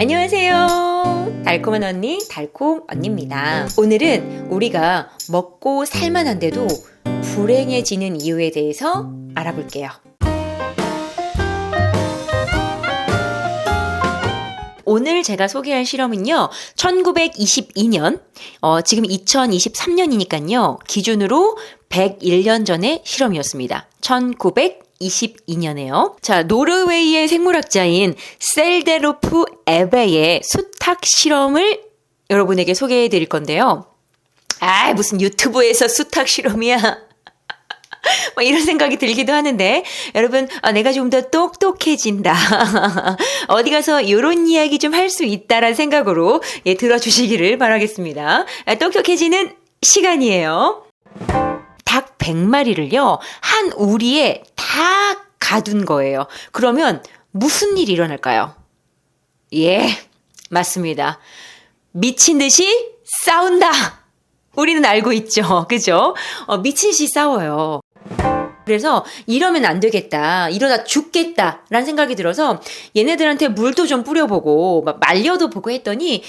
안녕하세요. 달콤한 언니, 달콤 언니입니다. 오늘은 우리가 먹고 살만한데도 불행해지는 이유에 대해서 알아볼게요. 오늘 제가 소개할 실험은요, 1922년, 어, 지금 2023년이니까요, 기준으로 101년 전의 실험이었습니다. 1922년에요. 자, 노르웨이의 생물학자인 셀데로프 에베의 수탉 실험을 여러분에게 소개해 드릴 건데요. 아, 무슨 유튜브에서 수탉 실험이야. 뭐 이런 생각이 들기도 하는데 여러분 아, 내가 좀 더 똑똑해진다 어디 가서 이런 이야기 좀 할 수 있다라는 생각으로 예, 들어주시기를 바라겠습니다 아, 똑똑해지는 시간이에요 닭 100마리를요 한 우리에 다 가둔 거예요 그러면 무슨 일이 일어날까요 예 맞습니다 미친 듯이 싸운다 우리는 알고 있죠. 그죠? 어, 미친 듯이 싸워요. 그래서 이러면 안 되겠다. 이러다 죽겠다. 라는 생각이 들어서 얘네들한테 물도 좀 뿌려보고 막 말려도 보고 했더니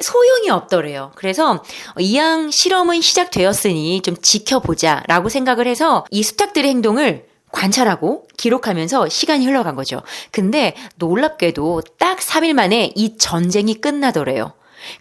소용이 없더래요. 그래서 이왕 실험은 시작되었으니 좀 지켜보자 라고 생각을 해서 이 수탉들의 행동을 관찰하고 기록하면서 시간이 흘러간 거죠. 근데 놀랍게도 딱 3일 만에 이 전쟁이 끝나더래요.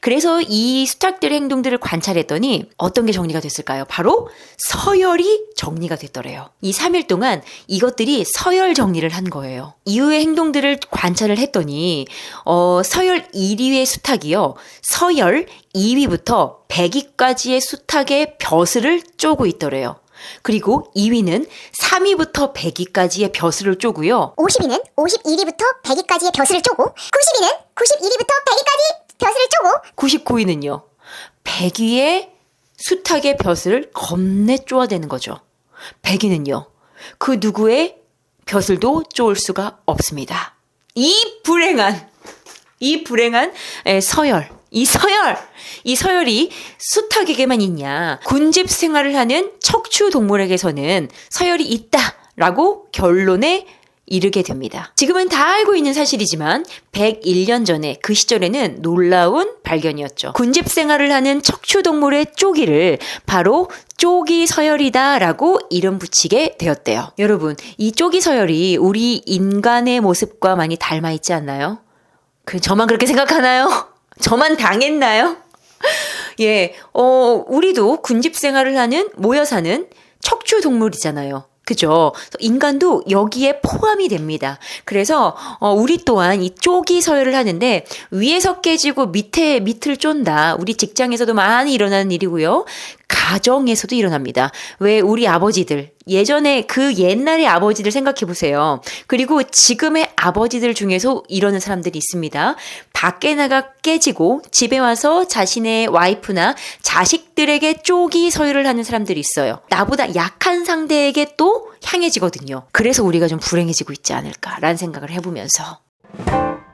그래서 이 수탉들의 행동들을 관찰했더니 어떤 게 정리가 됐을까요? 바로 서열이 정리가 됐더래요. 이 3일 동안 이것들이 서열 정리를 한 거예요. 이후의 행동들을 관찰을 했더니 어, 서열 1위의 수탉이요. 서열 2위부터 100위까지의 수탉의 벼슬을 쪼고 있더래요. 그리고 2위는 3위부터 100위까지의 벼슬을 쪼고요. 50위는 51위부터 100위까지의 벼슬을 쪼고 90위는 91위부터 100위까지 벼슬을 쪼고 99위는요. 100위의 수탉의 벼슬을 겁내 쪼아대는 거죠. 100위는요. 그 누구의 벼슬도 쪼을 수가 없습니다. 이 불행한 이 불행한 에, 서열 이 서열 이 서열이 수탉에게만 있냐 군집 생활을 하는 척추 동물에게서는 서열이 있다 라고 결론에 이르게 됩니다. 지금은 다 알고 있는 사실이지만 101년 전에 그 시절에는 놀라운 발견이었죠. 군집 생활을 하는 척추 동물의 쪼기를 바로 쪼기 서열이다라고 이름 붙이게 되었대요. 여러분, 이 쪼기 서열이 우리 인간의 모습과 많이 닮아 있지 않나요? 그 저만 그렇게 생각하나요? 저만 당했나요? 예, 어, 우리도 군집 생활을 하는 모여 사는 척추 동물이잖아요. 그죠? 인간도 여기에 포함이 됩니다. 그래서 어, 우리 또한 이 쪼기 서열을 하는데 위에서 깨지고 밑에 밑을 쫀다. 우리 직장에서도 많이 일어나는 일이고요. 가정에서도 일어납니다. 왜 우리 아버지들 예전에 그 옛날의 아버지들 생각해 보세요. 그리고 지금의 아버지들 중에서 이러는 사람들이 있습니다. 밖에 나가 깨지고 집에 와서 자신의 와이프나 자식들에게 쪼기 서열을 하는 사람들이 있어요. 나보다 약한 상대에게 또 향해지거든요. 그래서 우리가 좀 불행해지고 있지 않을까라는 생각을 해보면서.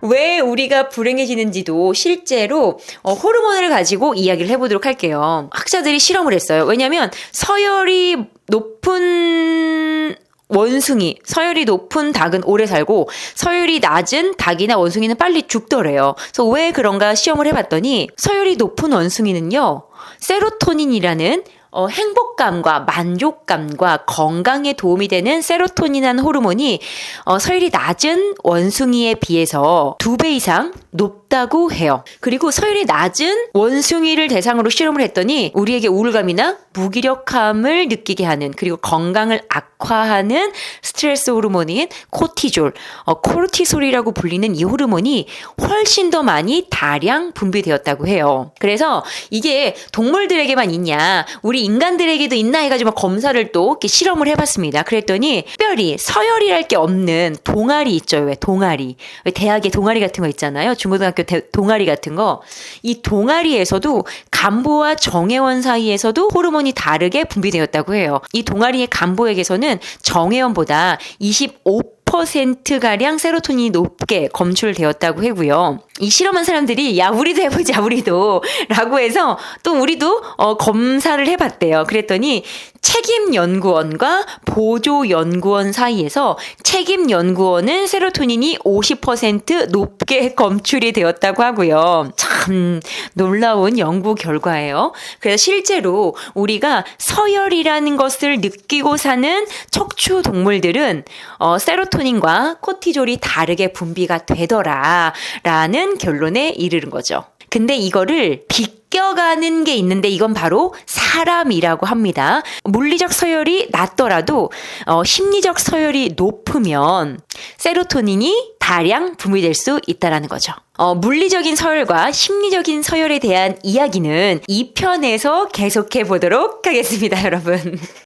왜 우리가 불행해지는지도 실제로 어, 호르몬을 가지고 이야기를 해보도록 할게요. 학자들이 실험을 했어요. 왜냐하면 서열이 높은 원숭이, 서열이 높은 닭은 오래 살고 서열이 낮은 닭이나 원숭이는 빨리 죽더래요. 그래서 왜 그런가 시험을 해봤더니 서열이 높은 원숭이는요, 세로토닌이라는 어, 행복감과 만족감과 건강에 도움이 되는 세로토닌이라는 호르몬이 어, 서열이 낮은 원숭이에 비해서 두 배 이상 높다고 해요. 그리고 서열이 낮은 원숭이를 대상으로 실험을 했더니 우리에게 우울감이나 무기력함을 느끼게 하는 그리고 건강을 악 화하는 스트레스 호르몬인 코티졸, 어, 코르티솔이라고 불리는 이 호르몬이 훨씬 더 많이 다량 분비되었다고 해요. 그래서 이게 동물들에게만 있냐, 우리 인간들에게도 있나 해가지고 검사를 또 이렇게 실험을 해봤습니다. 그랬더니 특별히 서열이랄 게 없는 동아리 있죠. 왜 동아리. 왜 대학에 동아리 같은 거 있잖아요. 중고등학교 대, 동아리 같은 거. 이 동아리에서도 간보와 정회원 사이에서도 호르몬이 다르게 분비되었다고 해요. 이 동아리의 간보에게서는 정회원보다 25 50%가량 세로토닌이 높게 검출되었다고 하고요. 이 실험한 사람들이 야 우리도 해보자 우리도 라고 해서 또 우리도 어, 검사를 해봤대요. 그랬더니 책임 연구원과 보조 연구원 사이에서 책임 연구원은 세로토닌이 50% 높게 검출이 되었다고 하고요. 참 놀라운 연구 결과예요. 그래서 실제로 우리가 서열이라는 것을 느끼고 사는 척추 동물들은 어, 세로토닌 과 코티졸이 다르게 분비가 되더라 라는 결론에 이르는 거죠. 근데 이거를 비껴가는 게 있는데 이건 바로 사람이라고 합니다. 물리적 서열이 낮더라도 어, 심리적 서열이 높으면 세로토닌이 다량 분비될 수 있다라는 거죠. 어, 물리적인 서열과 심리적인 서열에 대한 이야기는 2편에서 계속해 보도록 하겠습니다, 여러분.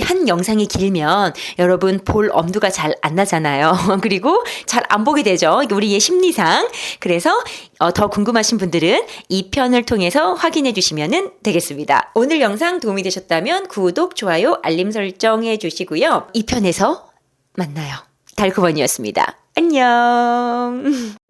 한 영상이 길면 여러분 볼 엄두가 잘 안 나잖아요. 그리고 잘 안 보게 되죠. 우리의 심리상. 그래서 어, 더 궁금하신 분들은 이 편을 통해서 확인해 주시면 되겠습니다. 오늘 영상 도움이 되셨다면 구독, 좋아요, 알림 설정해 주시고요. 이 편에서 만나요. 달코번이었습니다. 안녕.